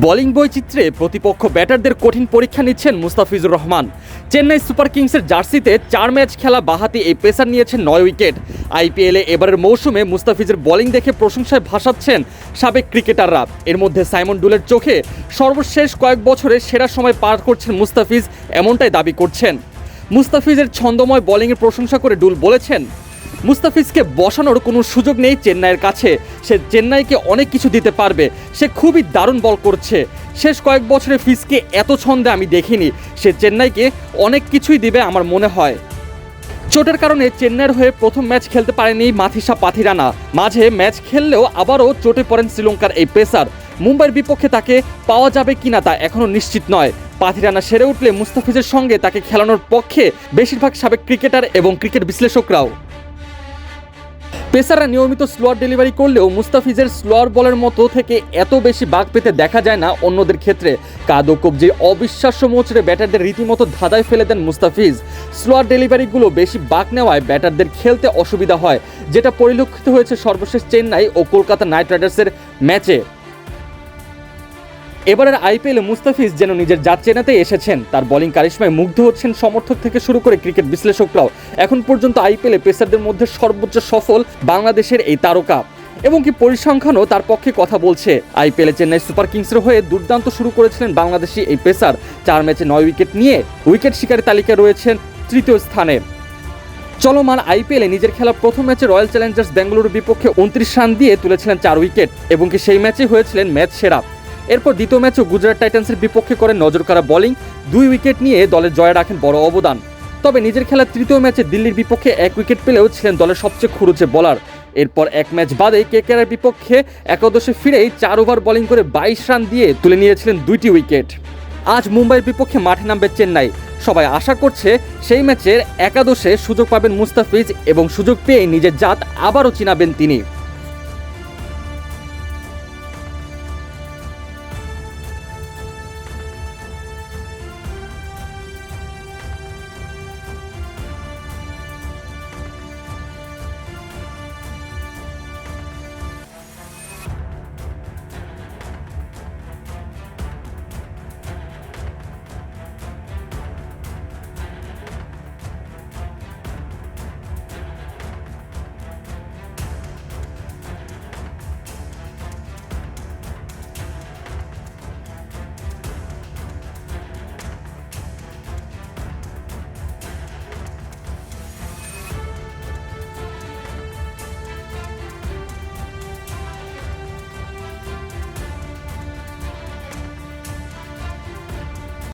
Bowling বৈচিত্র্যে প্রতিপক্ষ ব্যাটারদের কঠিন পরীক্ষা নিচ্ছেন মুস্তাফিজুর রহমান। চেন্নাই সুপার কিংসের জার্সিতে চার ম্যাচ খেলা বাহাতি এই পেসার নিয়েছেন নয় উইকেট। আইপিএলে এবারের মৌসুমে মুস্তাফিজের বোলিং দেখে প্রশংসায় ভাসাচ্ছেন সাবেক ক্রিকেটাররা। এর মধ্যে সাইমন ডুলের চোখে সর্বশেষ কয়েক বছরে সেরা সময় পার করছেন মুস্তাফিজ, এমনটাই দাবি করছেন। মুস্তাফিজের ছন্দময় বোলিংয়ের প্রশংসা করে ডুল বলেছেন মুস্তাফিজকে বসানোর কোনো সুযোগ নেই চেন্নাইয়ের কাছে। সে চেন্নাইকে অনেক কিছু দিতে পারবে। সে খুবই দারুণ বল করছে। শেষ কয়েক বছরে ফিজকে এত ছন্দে আমি দেখিনি। সে চেন্নাইকে অনেক কিছুই দিবে আমার মনে হয়। চোটের কারণে চেন্নাইয়ের হয়ে প্রথম ম্যাচ খেলতে পারেনি মাথিসা পাথিরানা। মাঝে ম্যাচ খেললেও আবারও চোটে পড়েন শ্রীলঙ্কার এই পেসার। মুম্বাইয়ের বিপক্ষে তাকে পাওয়া যাবে কিনা তা এখনও নিশ্চিত নয়। পাথিরানা সেরে উঠলে মুস্তাফিজের সঙ্গে তাকে খেলানোর পক্ষে বেশিরভাগ সাবেক ক্রিকেটার এবং ক্রিকেট বিশ্লেষকরাও। পেসাররা নিয়মিত স্লোয়ার ডেলিভারি করলেও মুস্তাফিজের স্লোয়ার বলের মতো থেকে এত বেশি বাঘ পেতে দেখা যায় না অন্যদের ক্ষেত্রে। কাদো কবজি অবিশ্বাস্য মোচড়ে ব্যাটারদের রীতিমতো ধাঁধায় ফেলে দেন মুস্তাফিজ। স্লোয়ার ডেলিভারিগুলো বেশি বাঘ নেওয়ায় ব্যাটারদের খেলতে অসুবিধা হয়, যেটা পরিলক্ষিত হয়েছে সর্বশেষ চেন্নাই ও কলকাতা নাইট রাইডার্সের ম্যাচে। এবারের আইপিএলে মুস্তাফিজ যেন নিজের জাত চেনাতে এসেছেন। তার বোলিং কারিশমায় মুগ্ধ হচ্ছেন সমর্থক থেকে শুরু করে ক্রিকেট বিশ্লেষকরাও। এখন পর্যন্ত আইপিএলে পেসারদের মধ্যে সর্বোচ্চ সফল বাংলাদেশের এই তারকা। এবং কি পরিসংখ্যানও তার পক্ষে কথা বলছে। আইপিএলে চেন্নাই সুপার কিংসের হয়ে দুর্দান্ত শুরু করেছিলেন বাংলাদেশি এই পেসার। চার ম্যাচে নয় উইকেট নিয়ে উইকেট শিকারের তালিকায় রয়েছেন তৃতীয় স্থানে। চলমান আইপিএলে নিজের খেলা প্রথম ম্যাচে রয়্যাল চ্যালেঞ্জার্স বেঙ্গালুরুর বিপক্ষে উনত্রিশ রান দিয়ে তুলেছিলেন চার উইকেট। এবং কি সেই ম্যাচে হয়েছিলেন ম্যাচ সেরা। এরপর দ্বিতীয় ম্যাচও গুজরাট টাইটান্সের বিপক্ষে করেন নজরকাড়া বোলিং, দুই উইকেট নিয়ে দলের জয়ে রাখেন বড় অবদান। তবে নিজের খেলার তৃতীয় ম্যাচে দিল্লির বিপক্ষে এক উইকেট পেলেও ছিলেন দলের সবচেয়ে খুরুচে বোলার। এরপর এক ম্যাচ বাদে কেকেআর বিপক্ষে একাদশে ফিরেই চার ওভার বোলিং করে বাইশ রান দিয়ে তুলে নিয়েছিলেন দুইটি উইকেট। আজ মুম্বাইয়ের বিপক্ষে মাঠে নামবে চেন্নাই। সবাই আশা করছে সেই ম্যাচের একাদশে সুযোগ পাবেন মুস্তাফিজ এবং সুযোগ পেয়ে নিজের জাত আবারও চিনাবেন তিনি।